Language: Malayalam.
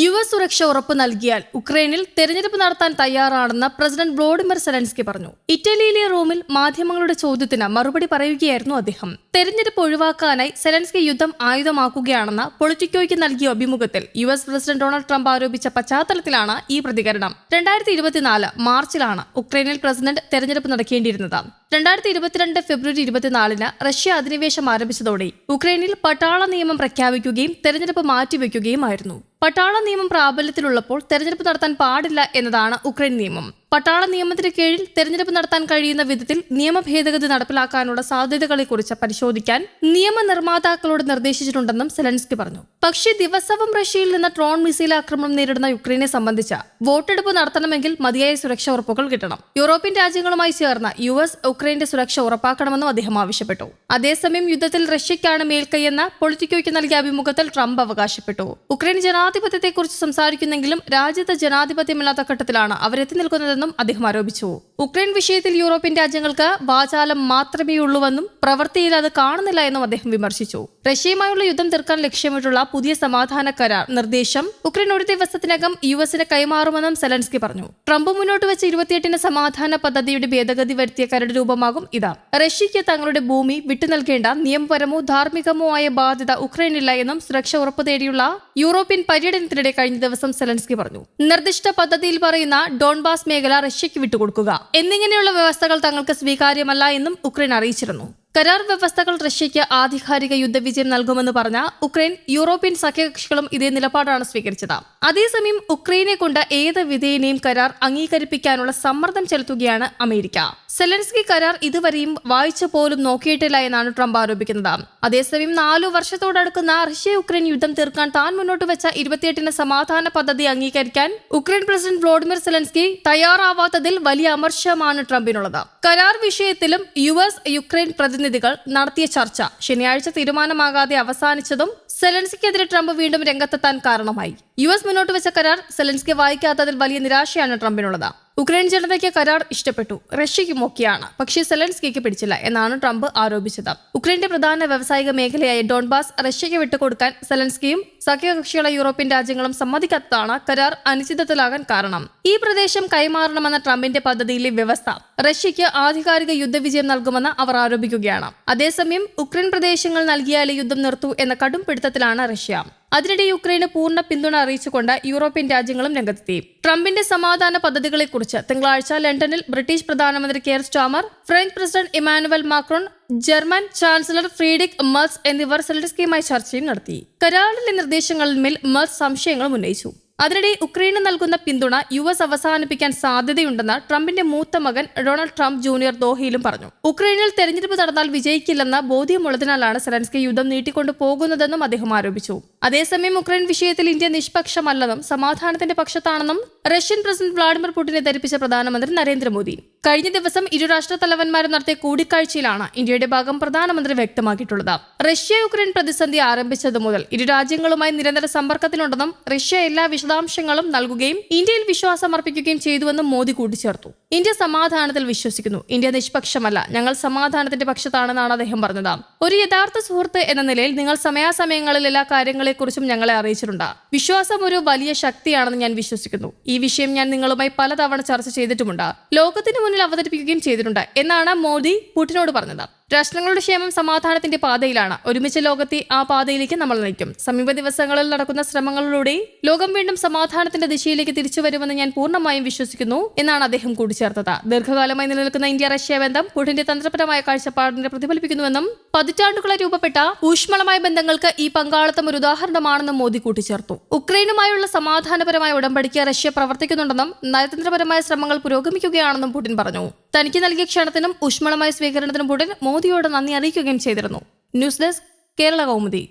യു എസ് സുരക്ഷ ഉറപ്പു നൽകിയാൽ ഉക്രൈനിൽ തെരഞ്ഞെടുപ്പ് നടത്താൻ തയ്യാറാണെന്ന് പ്രസിഡന്റ് വ്ളോഡിമിർ സെലൻസ്കി പറഞ്ഞു. ഇറ്റലിയിലെ റോമിൽ മാധ്യമങ്ങളുടെ ചോദ്യത്തിന് മറുപടി പറയുകയായിരുന്നു അദ്ദേഹം. തെരഞ്ഞെടുപ്പ് ഒഴിവാക്കാനായി സെലൻസ്കി യുദ്ധം ആയുധമാക്കുകയാണെന്ന് പൊളിറ്റിക്കോയ്ക്ക് നൽകിയ അഭിമുഖത്തിൽ U S president Donald Trump ആരോപിച്ച പശ്ചാത്തലത്തിലാണ് ഈ പ്രതികരണം. രണ്ടായിരത്തി ഇരുപത്തിനാല് മാർച്ചിലാണ് ഉക്രൈനിൽ പ്രസിഡന്റ് തെരഞ്ഞെടുപ്പ് നടക്കേണ്ടിയിരുന്നത്. രണ്ടായിരത്തി ഇരുപത്തിരണ്ട് ഫെബ്രുവരി ഇരുപത്തിനാലിന് റഷ്യ അധിനിവേശം ആരംഭിച്ചതോടെ ഉക്രൈനിൽ പട്ടാള നിയമം പ്രഖ്യാപിക്കുകയും തെരഞ്ഞെടുപ്പ് മാറ്റിവെക്കുകയുമായിരുന്നു. പട്ടാള നിയമം പ്രാബല്യത്തിലുള്ളപ്പോൾ തെരഞ്ഞെടുപ്പ് നടത്താൻ പാടില്ല എന്നതാണ് ഉക്രൈൻ നിയമം. പട്ടാള നിയമത്തിന് കീഴിൽ തെരഞ്ഞെടുപ്പ് നടത്താൻ കഴിയുന്ന വിധത്തിൽ നിയമ ഭേദഗതി നടപ്പിലാക്കാനുള്ള സാധ്യതകളെക്കുറിച്ച് പരിശോധിക്കാൻ നിയമനിർമ്മാതാക്കളോട് നിർദ്ദേശിച്ചിട്ടുണ്ടെന്നും സെലൻസ്കി പറഞ്ഞു. പക്ഷേ ദിവസവും റഷ്യയിൽ നിന്ന് ട്രോൺ മിസൈൽ ആക്രമണം നേരിടുന്ന യുക്രൈനെ സംബന്ധിച്ച് വോട്ടെടുപ്പ് നടത്തണമെങ്കിൽ മതിയായ സുരക്ഷ ഉറപ്പുകൾ കിട്ടണം. യൂറോപ്യൻ രാജ്യങ്ങളുമായി ചേർന്ന് യു എസ് ഉക്രൈന്റെ സുരക്ഷ ഉറപ്പാക്കണമെന്നും അദ്ദേഹം ആവശ്യപ്പെട്ടു. അതേസമയം യുദ്ധത്തിൽ റഷ്യയ്ക്കാണ് മേൽക്കൈയെന്ന് പൊളിറ്റിക്കോയ്ക്ക് നൽകിയ അഭിമുഖത്തിൽ ട്രംപ് അവകാശപ്പെട്ടു. ഉക്രൈൻ ജനാധിപത്യത്തെക്കുറിച്ച് സംസാരിക്കുന്നെങ്കിലും രാജ്യത്ത് ജനാധിപത്യമില്ലാത്ത ഘട്ടത്തിലാണ് അവരെത്തി നിൽക്കുന്നതെന്നും അദ്ദേഹം ആരോപിച്ചു. ഉക്രൈൻ വിഷയത്തിൽ യൂറോപ്യൻ രാജ്യങ്ങൾക്ക് വാചാലം മാത്രമേ ഉള്ളൂവെന്നും പ്രവൃത്തിയിൽ അത് കാണുന്നില്ല എന്നും അദ്ദേഹം വിമർശിച്ചു. റഷ്യയുമായുള്ള യുദ്ധം തീർക്കാൻ ലക്ഷ്യമിട്ടുള്ള പുതിയ സമാധാന കരാർ നിർദ്ദേശം ഉക്രൈൻ ഒരു ദിവസത്തിനകം യു എസിന് കൈമാറുമെന്നും സെലൻസ്കി പറഞ്ഞു. ട്രംപ് മുന്നോട്ട് വെച്ച ഇരുപത്തിയെട്ടിന് സമാധാന പദ്ധതിയുടെ ഭേദഗതി വരുത്തിയ കരട് രൂപമാകും ഇത്. റഷ്യയ്ക്ക് തങ്ങളുടെ ഭൂമി വിട്ടു നൽകേണ്ട നിയമപരമോ ധാർമ്മികമോ ആയ ബാധ്യത ഉക്രൈനില്ല എന്നും സുരക്ഷ ഉറപ്പു തേടിയുള്ള യൂറോപ്യൻ പര്യടനത്തിനിടെ കഴിഞ്ഞ ദിവസം സെലൻസ്കി പറഞ്ഞു. നിർദ്ദിഷ്ട പദ്ധതിയിൽ പറയുന്ന ഡോൺബാസ് മേഖല റഷ്യയ്ക്ക് വിട്ടുകൊടുക്കുക. എന്നിങ്ങനെയുള്ള വ്യവസ്ഥകൾ തങ്ങൾക്ക് സ്വീകാര്യമല്ല എന്നും ഉക്രൈൻ അറിയിച്ചിരുന്നു. കരാർ വ്യവസ്ഥകൾ റഷ്യയ്ക്ക് ആധികാരിക യുദ്ധവിജയം നൽകുമെന്ന് പറഞ്ഞ ഉക്രൈൻ യൂറോപ്യൻ സഖ്യകക്ഷികളും ഇതേ നിലപാടാണ് സ്വീകരിച്ചത്. അതേസമയം ഉക്രൈനെ കൊണ്ട് ഏത് വിധേയനെയും കരാർ അംഗീകരിപ്പിക്കാനുള്ള സമ്മർദ്ദം ചെലുത്തുകയാണ് അമേരിക്ക. സെലൻസ്കി കരാർ ഇതുവരെയും വായിച്ച പോലും നോക്കിയിട്ടില്ല എന്നാണ് ട്രംപ് ആരോപിക്കുന്നത്. അതേസമയം നാലു വർഷത്തോടടുക്കുന്ന റഷ്യ ഉക്രൈൻ യുദ്ധം തീർക്കാൻ താൻ മുന്നോട്ട് വെച്ച ഇരുപത്തിയെട്ടിന് സമാധാന പദ്ധതി അംഗീകരിക്കാൻ ഉക്രൈൻ പ്രസിഡന്റ് വ്ളോഡിമിർ സെലൻസ്കി തയ്യാറാവാത്തതിൽ വലിയ അമർശമാണ് ട്രംപിനുള്ളത്. കരാർ വിഷയത്തിലും യു എസ് യുക്രൈൻ പ്രതിനിധികൾ നടത്തിയ ചർച്ച ശനിയാഴ്ച തീരുമാനമാകാതെ അവസാനിച്ചതും സെലൻസ്കിക്കെതിരെ ട്രംപ് വീണ്ടും രംഗത്തെത്താൻ കാരണമായി. യു എസ് മുന്നോട്ട് വെച്ച കരാർ സെലൻസ്കി വായിക്കാത്തതിൽ വലിയ നിരാശയാണ് ട്രംപിനുള്ളത്. ഉക്രൈൻ ജനതയ്ക്ക് കരാർ ഇഷ്ടപ്പെട്ടു. റഷ്യയ്ക്കും ഒക്കെയാണ്. പക്ഷേ സെലൻസ്കിക്ക് പിടിച്ചില്ല എന്നാണ് ട്രംപ് ആരോപിച്ചത്. ഉക്രൈന്റെ പ്രധാന വ്യാവസായിക മേഖലയായ ഡോൺബാസ് റഷ്യയ്ക്ക് വിട്ടുകൊടുക്കാൻ സെലൻസ്കിയും സഖ്യകക്ഷികളെ യൂറോപ്യൻ രാജ്യങ്ങളും സമ്മതിക്കാത്തതാണ് കരാർ അനിശ്ചിതത്തിലാകാൻ കാരണം. ഈ പ്രദേശം കൈമാറണമെന്ന ട്രംപിന്റെ പദ്ധതിയിലെ വ്യവസ്ഥ റഷ്യയ്ക്ക് ആധികാരിക യുദ്ധവിജയം നൽകുമെന്ന് അവർ ആരോപിക്കുകയാണ്. അതേസമയം ഉക്രൈൻ പ്രദേശങ്ങൾ നൽകിയാലേ യുദ്ധം നിർത്തൂ എന്ന കടും പിടുത്തത്തിലാണ് റഷ്യ. അതിനിടെ യുക്രൈന് പൂർണ പിന്തുണ അറിയിച്ചുകൊണ്ട് യൂറോപ്യൻ രാജ്യങ്ങളും രംഗത്തെത്തി. ട്രംപിന്റെ സമാധാന പദ്ധതികളെക്കുറിച്ച് തിങ്കളാഴ്ച ലണ്ടനിൽ ബ്രിട്ടീഷ് പ്രധാനമന്ത്രി Keir Starmer French president Emmanuel Macron German chancellor Friedrich Merz എന്നിവർ സെലഡസ്കിയുമായി ചർച്ചയും നടത്തി. കരാറിലെ നിർദ്ദേശങ്ങളിന്മേൽ മൾസ് സംശയങ്ങളും ഉന്നയിച്ചു. അതിനിടെ ഉക്രൈന് നൽകുന്ന പിന്തുണ യു എസ് അവസാനിപ്പിക്കാൻ സാധ്യതയുണ്ടെന്ന് ട്രംപിന്റെ മൂത്ത മകൻ ഡൊണാൾഡ് ട്രംപ് ജൂനിയർ ദോഹയിലും പറഞ്ഞു. ഉക്രൈനിൽ തെരഞ്ഞെടുപ്പ് നടന്നാൽ വിജയിക്കില്ലെന്ന ബോധ്യമുള്ളതിനാലാണ് സെലൻസ്കി യുദ്ധം നീട്ടിക്കൊണ്ടു പോകുന്നതെന്നും അദ്ദേഹം ആരോപിച്ചു. അതേസമയം ഉക്രൈൻ വിഷയത്തിൽ ഇന്ത്യ നിഷ്പക്ഷമല്ലെന്നും സമാധാനത്തിന്റെ പക്ഷത്താണെന്നും റഷ്യൻ പ്രസിഡന്റ് വ്ളാഡിമിർ പുടിനെ ധരിപ്പിച്ച പ്രധാനമന്ത്രി നരേന്ദ്രമോദി. കഴിഞ്ഞ ദിവസം ഇരു രാഷ്ട്ര തലവന്മാരും നടത്തിയ കൂടിക്കാഴ്ചയിലാണ് ഇന്ത്യയുടെ ഭാഗം പ്രധാനമന്ത്രി വ്യക്തമാക്കിയിട്ടുള്ളത്. റഷ്യ യുക്രൈൻ പ്രതിസന്ധി ആരംഭിച്ചതു മുതൽ ഇരു രാജ്യങ്ങളുമായി നിരന്തര സമ്പർക്കത്തിലുണ്ടെന്നും റഷ്യ എല്ലാ വിശദാംശങ്ങളും നൽകുകയും ഇന്ത്യയിൽ വിശ്വാസം അർപ്പിക്കുകയും ചെയ്തുവെന്നും മോദി കൂട്ടിച്ചേർത്തു. ഇന്ത്യ സമാധാനത്തിൽ വിശ്വസിക്കുന്നു. ഇന്ത്യ നിഷ്പക്ഷമല്ല. ഞങ്ങൾ സമാധാനത്തിന്റെ പക്ഷത്താണെന്നാണ് അദ്ദേഹം പറഞ്ഞത്. ഒരു യഥാർത്ഥ സുഹൃത്ത് എന്ന നിലയിൽ നിങ്ങൾ സമയാസമയങ്ങളിൽ എല്ലാ കാര്യങ്ങളെക്കുറിച്ചും ഞങ്ങളെ അറിയിച്ചിട്ടുണ്ട്. വിശ്വാസം ഒരു വലിയ ശക്തിയാണെന്ന് ഞാൻ വിശ്വസിക്കുന്നു. ഈ വിഷയം ഞാൻ നിങ്ങളുമായി പലതവണ ചർച്ച ചെയ്തിട്ടുമുണ്ട്. ലോകത്തിന് മുന്നിൽ അവതരിപ്പിക്കുകയും ചെയ്തിട്ടുണ്ട് എന്നാണ് മോദി പുടിനോട് പറഞ്ഞത്. രാഷ്ട്രങ്ങളുടെ ക്ഷേമം സമാധാനത്തിന്റെ പാതയിലാണ്. ഒരുമിച്ച് ലോകത്തെ ആ പാതയിലേക്ക് നമ്മൾ നയിക്കും. സമീപ ദിവസങ്ങളിൽ നടക്കുന്ന ശ്രമങ്ങളിലൂടെ ലോകം വീണ്ടും സമാധാനത്തിന്റെ ദിശയിലേക്ക് തിരിച്ചു വരുമെന്ന് ഞാൻ പൂർണമായും വിശ്വസിക്കുന്നു എന്നാണ് അദ്ദേഹം കൂട്ടിച്ചേർത്തത്. ദീർഘകാലമായി നിലനിൽക്കുന്ന ഇന്ത്യ റഷ്യ ബന്ധം പുടിന്റെ തന്ത്രപരമായ കാഴ്ചപ്പാടിനെ പ്രതിഫലിപ്പിക്കുന്നുവെന്നും പതിറ്റാണ്ടുകളെ രൂപപ്പെട്ട ഊഷ്മളമായ ബന്ധങ്ങൾക്ക് ഈ പങ്കാളിത്തം ഒരു ഉദാഹരണമാണെന്നും മോദി കൂട്ടിച്ചേർത്തു. ഉക്രൈനുമായുള്ള സമാധാനപരമായ ഉടമ്പടിക്ക് റഷ്യ പ്രവർത്തിക്കുന്നുണ്ടെന്നും നയതന്ത്രപരമായ ശ്രമങ്ങൾ പുരോഗമിക്കുകയാണെന്നും പുടിൻ പറഞ്ഞു. തനിക്ക് നൽകിയ ക്ഷണത്തിനും ഊഷ്മളമായ സ്വീകരണത്തിനും പുടിൻ മോദിയോട് നന്ദി അറിയിക്കുകയും ചെയ്തിരുന്നു. News desk Kerala Kaumudi.